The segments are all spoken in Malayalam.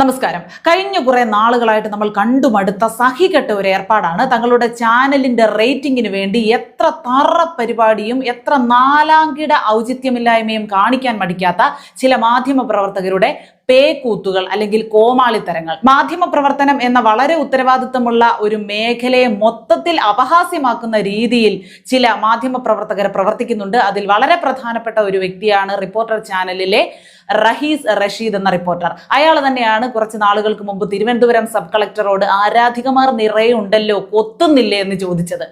നമസ്കാരം. കഴിഞ്ഞ കുറെ നാളുകളായിട്ട് നമ്മൾ കണ്ടുമടുത്ത സഹികെട്ട ഒരു ഏർപ്പാടാണ്. തങ്ങളുടെ ചാനലിന്റെ റേറ്റിംഗിന് വേണ്ടി എത്ര തറ പരിപാടിയും എത്ര നാലാംകിട ഔചിത്യമില്ലായ്മയും കാണിക്കാൻ മടിക്കാത്ത ചില മാധ്യമ പ്രവർത്തകരുടെ പേക്കൂത്തുകൾ അല്ലെങ്കിൽ കോമാളിത്തരങ്ങൾ. മാധ്യമ പ്രവർത്തനം എന്ന വളരെ ഉത്തരവാദിത്തമുള്ള ഒരു മേഖലയെ മൊത്തത്തിൽ അപഹാസ്യമാക്കുന്ന രീതിയിൽ ചില മാധ്യമ പ്രവർത്തകർ പ്രവർത്തിക്കുന്നുണ്ട്. അതിൽ വളരെ പ്രധാനപ്പെട്ട ഒരു വ്യക്തിയാണ് റിപ്പോർട്ടർ ചാനലിലെ റഹീസ് റഷീദ് എന്ന റിപ്പോർട്ടർ. അയാൾ തന്നെയാണ് കുറച്ച് നാളുകൾക്ക് മുമ്പ് തിരുവനന്തപുരം സബ് കളക്ടറോട് ആരാധികമാർ നിറയുണ്ടല്ലോ കൊത്തുന്നില്ലേ എന്ന് ചോദിച്ചത്.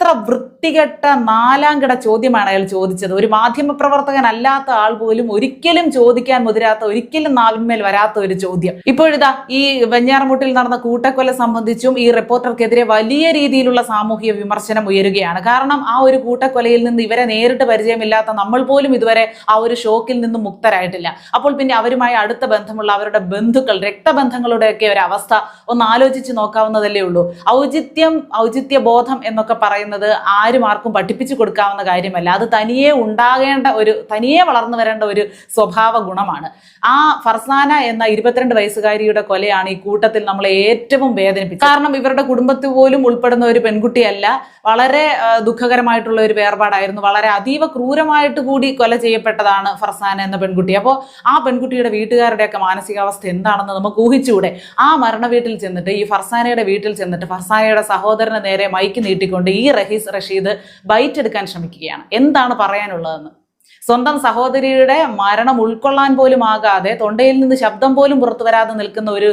എത്ര വൃത്തികെട്ട നാലാം കിട ചോദ്യമാണ് അയാൾ ചോദിച്ചത്. ഒരു മാധ്യമ പ്രവർത്തകൻ അല്ലാത്ത ആൾ പോലും ഒരിക്കലും ചോദിക്കാൻ മുതിരാത്ത ഒരിക്കലും നാവിന്മേൽ വരാത്ത ഒരു ചോദ്യം. ഇപ്പോഴിതാ ഈ വെഞ്ഞാറമൂട്ടിൽ നടന്ന കൂട്ടക്കൊല സംബന്ധിച്ചും ഈ റിപ്പോർട്ടർക്കെതിരെ വലിയ രീതിയിലുള്ള സാമൂഹിക വിമർശനം ഉയരുകയാണ്. കാരണം ആ ഒരു കൂട്ടക്കൊലയിൽ നിന്ന് ഇവരെ നേരിട്ട് പരിചയമില്ലാത്ത നമ്മൾ പോലും ഇതുവരെ ആ ഒരു ഷോക്കിൽ നിന്നും മുക്തരായിട്ടില്ല. അപ്പോൾ പിന്നെ അവരുമായി അടുത്ത ബന്ധമുള്ള അവരുടെ ബന്ധുക്കൾ രക്തബന്ധങ്ങളുടെയൊക്കെ ഒരു അവസ്ഥ ഒന്ന് ആലോചിച്ച് നോക്കാവുന്നതല്ലേ ഉള്ളൂ. ഔചിത്യം ഔചിത്യ ബോധം എന്നൊക്കെ പറയുന്നത് ആരും ആർക്കും പഠിപ്പിച്ചു കൊടുക്കാവുന്ന കാര്യമല്ല. അത് തനിയെ ഉണ്ടാകേണ്ട ഒരു തനിയെ വളർന്നു വരേണ്ട ഒരു സ്വഭാവ ഗുണമാണ്. ആ ഫർസാന എന്ന ഇരുപത്തിരണ്ട് വയസ്സുകാരിയുടെ കൊലയാണ് ഈ കൂട്ടത്തിൽ നമ്മളെ ഏറ്റവും വേദനിപ്പിച്ചത്. കാരണം ഇവരുടെ കുടുംബത്തിൽ പോലും ഉൾപ്പെടുന്ന ഒരു പെൺകുട്ടിയല്ല വളരെ ദുഃഖകരമായിട്ടുള്ള ഒരു വേർപാടായിരുന്നു. വളരെ അതീവ ക്രൂരമായിട്ട് കൂടി കൊല ചെയ്യപ്പെട്ടതാണ് ഫർസാന എന്ന പെൺകുട്ടി. അപ്പോൾ ആ പെൺകുട്ടിയുടെ വീട്ടുകാരുടെയൊക്കെ മാനസികാവസ്ഥ എന്താണെന്ന് നമുക്ക് ഊഹിച്ചുകൂടെ ആ മരണ വീട്ടിൽ ചെന്നിട്ട് ഈ ഫർസാനയുടെ വീട്ടിൽ ചെന്നിട്ട് ഫർസാനയുടെ സഹോദരന് നേരെ മൈക്ക് നീട്ടിക്കൊണ്ട് ഈ റഹീസ് റഷീദ് ബൈറ്റ് എടുക്കാൻ ശ്രമിക്കുകയാണ്. എന്താണ് പറയാനുള്ളതെന്ന്? സ്വന്തം സഹോദരിയുടെ മരണം ഉൾക്കൊള്ളാൻ പോലും ആകാതെ തൊണ്ടയിൽ നിന്ന് ശബ്ദം പോലും പുറത്തു വരാതെ നിൽക്കുന്ന ഒരു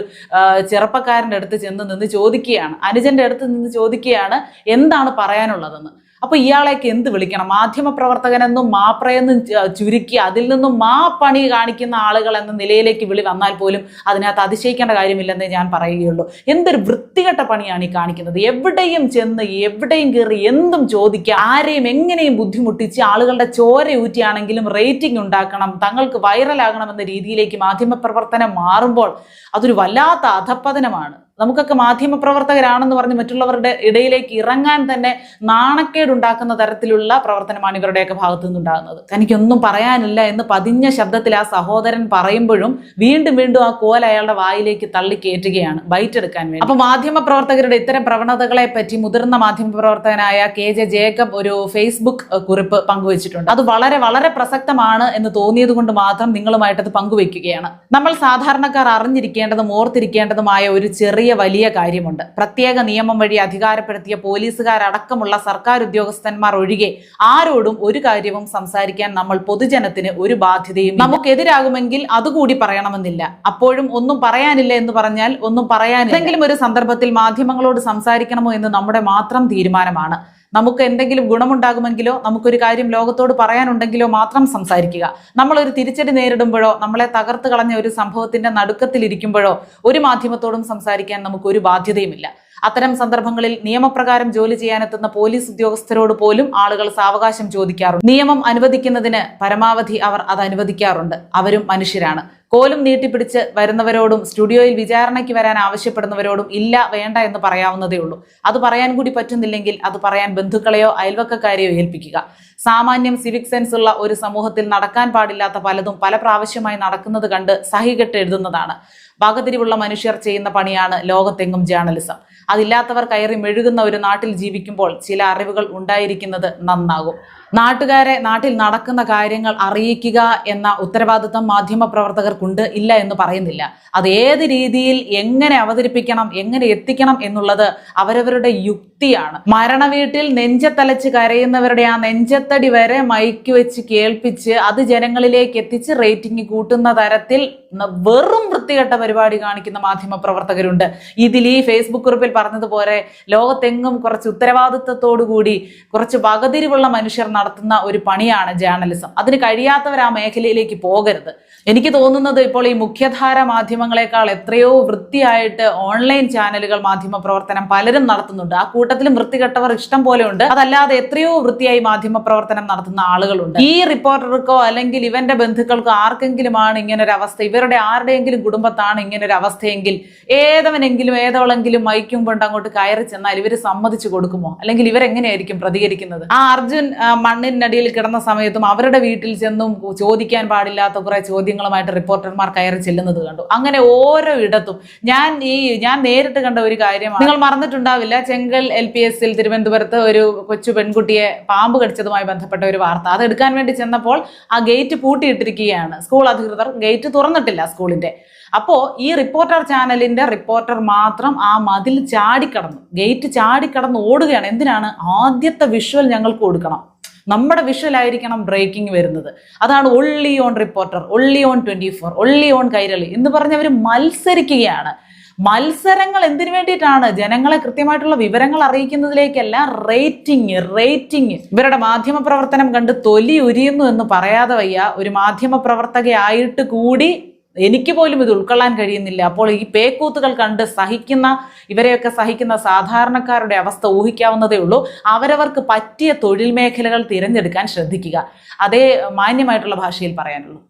ചെറുപ്പക്കാരന്റെ അടുത്ത് ചെന്ന് നിന്ന് ചോദിക്കുകയാണ്. അനുജന്റെ അടുത്ത് നിന്ന് ചോദിക്കുകയാണ് എന്താണ് പറയാനുള്ളതെന്ന്? അപ്പൊ ഇയാളേക്ക് എന്ത് വിളിക്കണം? മാധ്യമ പ്രവർത്തകനെന്നും മാപ്രയെന്നും ചുരുക്കി അതിൽ നിന്നും മാ പണി കാണിക്കുന്ന ആളുകൾ എന്ന നിലയിലേക്ക് വിളി വന്നാൽ പോലും അതിനകത്ത് അതിശയിക്കേണ്ട കാര്യമില്ലെന്നേ ഞാൻ പറയുകയുള്ളൂ. എന്തൊരു വൃത്തികെട്ട പണിയാണ് ഈ കാണിക്കുന്നത്? എവിടെയും ചെന്ന് എവിടെയും കയറി എന്തും ചോദിക്കുക ആരെയും എങ്ങനെയും ബുദ്ധിമുട്ടിച്ച് ആളുകളുടെ ചോര ഊറ്റിയാണെങ്കിലും റേറ്റിംഗ് ഉണ്ടാക്കണം. തങ്ങൾക്ക് വൈറലാകണം എന്ന രീതിയിലേക്ക് മാധ്യമ പ്രവർത്തനം മാറുമ്പോൾ അതൊരു വല്ലാത്ത അധപ്പതനമാണ്. നമുക്കൊക്കെ മാധ്യമപ്രവർത്തകരാണെന്ന് പറഞ്ഞ് മറ്റുള്ളവരുടെ ഇടയിലേക്ക് ഇറങ്ങാൻ തന്നെ നാണക്കേടുണ്ടാക്കുന്ന തരത്തിലുള്ള പ്രവർത്തനമാണ് ഇവരുടെയൊക്കെ ഭാഗത്തു നിന്നുണ്ടാകുന്നത് തനിക്കൊന്നും പറയാനില്ല എന്ന് പതിഞ്ഞ ശബ്ദത്തിൽ ആ സഹോദരൻ പറയുമ്പോഴും വീണ്ടും വീണ്ടും ആ കോല അയാളുടെ വായിലേക്ക് തള്ളി കയറ്റുകയാണ് ബൈറ്റ് എടുക്കാൻ വേണ്ടി. അപ്പൊ മാധ്യമ പ്രവർത്തകരുടെ ഇത്തരം പ്രവണതകളെ പറ്റി മുതിർന്ന മാധ്യമപ്രവർത്തകനായ കെ ജെ ജേക്കബ് ഒരു ഫേസ്ബുക്ക് കുറിപ്പ് പങ്കുവച്ചിട്ടുണ്ട്. അത് വളരെ വളരെ പ്രസക്തമാണ് എന്ന് തോന്നിയത് കൊണ്ട് മാത്രം നിങ്ങളുമായിട്ടത് പങ്കുവെക്കുകയാണ് നമ്മൾ സാധാരണക്കാർ അറിഞ്ഞിരിക്കേണ്ടതും ഓർത്തിരിക്കേണ്ടതുമായ ഒരു ചെറിയ വലിയ കാര്യമുണ്ട്. പ്രത്യേക നിയമം വഴി അധികാരപ്പെടുത്തിയ പോലീസുകാരടക്കമുള്ള സർക്കാർ ഉദ്യോഗസ്ഥന്മാർ ഒഴികെ ആരോടും ഒരു കാര്യവും സംസാരിക്കാൻ നമ്മൾ പൊതുജനത്തിന് ഒരു ബാധ്യതയും നമുക്കെതിരാകുമെങ്കിൽ അതുകൂടി പറയണമെന്നില്ല. അപ്പോഴും ഒന്നും പറയാനില്ല എന്ന് പറഞ്ഞാൽ ഒന്നും പറയാൻ എന്തെങ്കിലും ഒരു സന്ദർഭത്തിൽ മാധ്യമങ്ങളോട് സംസാരിക്കണമോ എന്ന് നമ്മുടെ മാത്രം തീരുമാനമാണ്. നമുക്ക് എന്തെങ്കിലും ഗുണമുണ്ടാകുമെങ്കിലോ നമുക്കൊരു കാര്യം ലോകത്തോട് പറയാനുണ്ടെങ്കിലോ മാത്രം സംസാരിക്കുക. നമ്മളൊരു തിരിച്ചടി നേരിടുമ്പോഴോ നമ്മളെ തകർത്ത് കളഞ്ഞ ഒരു സംഭവത്തിന്റെ നടുക്കത്തിലിരിക്കുമ്പോഴോ ഒരു മാധ്യമത്തോടും സംസാരിക്കാൻ നമുക്ക് ഒരു ബാധ്യതയുമില്ല. അത്തരം സന്ദർഭങ്ങളിൽ നിയമപ്രകാരം ജോലി ചെയ്യാനെത്തുന്ന പോലീസ് ഉദ്യോഗസ്ഥരോട് പോലും ആളുകൾ സാവകാശം ചോദിക്കാറുണ്ട്. നിയമം അനുവദിക്കുന്നതിന് പരമാവധി അവർ അത് അനുവദിക്കാറുണ്ട്. അവരും മനുഷ്യരാണ്. കോലും നീട്ടിപ്പിടിച്ച് വരുന്നവരോടും സ്റ്റുഡിയോയിൽ വിചാരണയ്ക്ക് വരാൻ ആവശ്യപ്പെടുന്നവരോടും ഇല്ല വേണ്ട എന്ന് പറയാവുന്നതേ ഉള്ളൂ. അത് പറയാൻ കൂടി പറ്റുന്നില്ലെങ്കിൽ അത് പറയാൻ ബന്ധുക്കളെയോ അയൽവക്കക്കാരെയോ ഏൽപ്പിക്കുക. സാമാന്യം സിവിക് സെൻസ് ഉള്ള ഒരു സമൂഹത്തിൽ നടക്കാൻ പാടില്ലാത്ത പലതും പല പ്രാവശ്യമായി നടക്കുന്നത് കണ്ട് സഹികെട്ട് എഴുതുന്നതാണ്. വകതിരിവുള്ള മനുഷ്യർ ചെയ്യുന്ന പണിയാണ് ലോകത്തെങ്ങും ജേർണലിസം അതില്ലാത്തവർ കയറി മെഴുകുന്ന ഒരു നാട്ടിൽ ജീവിക്കുമ്പോൾ ചില അറിവുകൾ ഉണ്ടായിരിക്കുന്നത് നന്നാകും. നാട്ടുകാരെ നാട്ടിൽ നടക്കുന്ന കാര്യങ്ങൾ അറിയിക്കുക എന്ന ഉത്തരവാദിത്തം മാധ്യമ പ്രവർത്തകർക്കുണ്ട് ഇല്ല എന്ന് പറയുന്നില്ല. അത് ഏത് രീതിയിൽ എങ്ങനെ അവതരിപ്പിക്കണം എങ്ങനെ എത്തിക്കണം എന്നുള്ളത് അവരവരുടെ യുക്തിയാണ്. മരണവീട്ടിൽ നെഞ്ചത്തലച്ച് കരയുന്നവരുടെ ആ നെഞ്ചത്തടി വരെ മൈക്ക് വെച്ച് കേൾപ്പിച്ച് അത് ജനങ്ങളിലേക്ക് എത്തിച്ച് റേറ്റിംഗ് കൂട്ടുന്ന തരത്തിൽ വെറും വൃത്തികെട്ട പരിപാടി കാണിക്കുന്ന മാധ്യമ പ്രവർത്തകരുണ്ട് ഇതിൽ ഈ ഫേസ്ബുക്ക് കുറിപ്പിൽ പറഞ്ഞതുപോലെ ലോകത്തെങ്ങും കുറച്ച് ഉത്തരവാദിത്തത്തോടു കൂടി കുറച്ച് വകതിരിവുള്ള മനുഷ്യർ നടത്തുന്ന ഒരു പണിയാണ് ജേർണലിസം അതിന് കഴിയാത്തവർ ആ മേഖലയിലേക്ക് പോകരുത്. എനിക്ക് തോന്നുന്നത് ഇപ്പോൾ ഈ മുഖ്യധാര മാധ്യമങ്ങളെക്കാൾ എത്രയോ വൃത്തിയായിട്ട് ഓൺലൈൻ ചാനലുകൾ മാധ്യമ പ്രവർത്തനം പലരും നടത്തുന്നുണ്ട്. ആ കൂട്ടത്തിലും വൃത്തികെട്ടവർ ഇഷ്ടം പോലെ ഉണ്ട് അതല്ലാതെ എത്രയോ വൃത്തിയായി മാധ്യമ പ്രവർത്തനം നടത്തുന്ന ആളുകളുണ്ട്. ഈ റിപ്പോർട്ടർക്കോ അല്ലെങ്കിൽ ഇവന്റെ ബന്ധുക്കൾക്കോ ആർക്കെങ്കിലുമാണ് ഒരു അവസ്ഥ ഇവരുടെ ആരുടെയെങ്കിലും കുടുംബത്താണ് ഇങ്ങനെ ഒരു അവസ്ഥയെങ്കിൽ ഏതവനെങ്കിലും ഏതോളെങ്കിലും മൈക്കും കൊണ്ട് അങ്ങോട്ട് കയറി ചെന്നാൽ ഇവർ സമ്മതിച്ചു കൊടുക്കുമോ? അല്ലെങ്കിൽ ഇവരെങ്ങനെയായിരിക്കും പ്രതികരിക്കുന്നത്? ആ അർജുൻ മണ്ണിനടിയിൽ കിടന്ന സമയത്തും അവരുടെ വീട്ടിൽ ചെന്നും ചോദിക്കാൻ പാടില്ലാത്ത കുറെ ചോദ്യങ്ങളുമായിട്ട് റിപ്പോർട്ടർമാർ കയറി ചെല്ലുന്നത് കണ്ടു. അങ്ങനെ ഓരോ ഇടത്തും ഞാൻ ഈ ഞാൻ നേരിട്ട് കണ്ട ഒരു കാര്യമാണ്. നിങ്ങൾ മറന്നിട്ടുണ്ടാവില്ല ചെങ്കൽ എൽ പി എസിൽ തിരുവനന്തപുരത്ത് ഒരു കൊച്ചു പെൺകുട്ടിയെ പാമ്പ് കടിച്ചതുമായി ബന്ധപ്പെട്ട ഒരു വാർത്ത. അത് എടുക്കാൻ വേണ്ടി ചെന്നപ്പോൾ ആ ഗേറ്റ് പൂട്ടിയിട്ടിരിക്കുകയാണ്. സ്കൂൾ അധികൃതർ ഗേറ്റ് തുറന്നിട്ടില്ല സ്കൂളിന്റെ. അപ്പോ ഈ റിപ്പോർട്ടർ ചാനലിന്റെ റിപ്പോർട്ടർ മാത്രം ആ മതിൽ ചാടിക്കടന്നു. ഗേറ്റ് ചാടിക്കടന്ന് ഓടുകയാണ്. എന്തിനാണ്? ആദ്യത്തെ വിഷ്വൽ ഞങ്ങൾക്ക് കൊടുക്കണം. നമ്മുടെ വിഷ്വൽ ആയിരിക്കണം ബ്രേക്കിംഗ് വരുന്നത്. അതാണ് only on reporter only on twenty four only on Kairali എന്ന് പറഞ്ഞ് അവർ മത്സരിക്കുകയാണ്. മത്സരങ്ങൾ എന്തിനു വേണ്ടിയിട്ടാണ്? ജനങ്ങളെ കൃത്യമായിട്ടുള്ള വിവരങ്ങൾ അറിയിക്കുന്നതിലേക്കല്ല റേറ്റിംഗ് റേറ്റിംഗ് ഇവരുടെ മാധ്യമ പ്രവർത്തനം കണ്ട് തൊലി ഉരിയുന്നു എന്ന് പറയാതെ വയ്യ. ഒരു മാധ്യമ പ്രവർത്തകയായിട്ട് കൂടി എനിക്ക് പോലും ഇത് ഉൾക്കൊള്ളാൻ കഴിയുന്നില്ല. അപ്പോൾ ഈ പേക്കൂത്തുകൾ കണ്ട് സഹിക്കുന്ന ഇവരെയൊക്കെ സഹിക്കുന്ന സാധാരണക്കാരുടെ അവസ്ഥ ഊഹിക്കാവുന്നതേ ഉള്ളൂ. അവരവർക്ക് പറ്റിയ തൊഴിൽ മേഖലകൾ തിരഞ്ഞെടുക്കാൻ ശ്രദ്ധിക്കുക. അതേ മാന്യമായിട്ടുള്ള ഭാഷയിൽ പറയാനുള്ളൂ.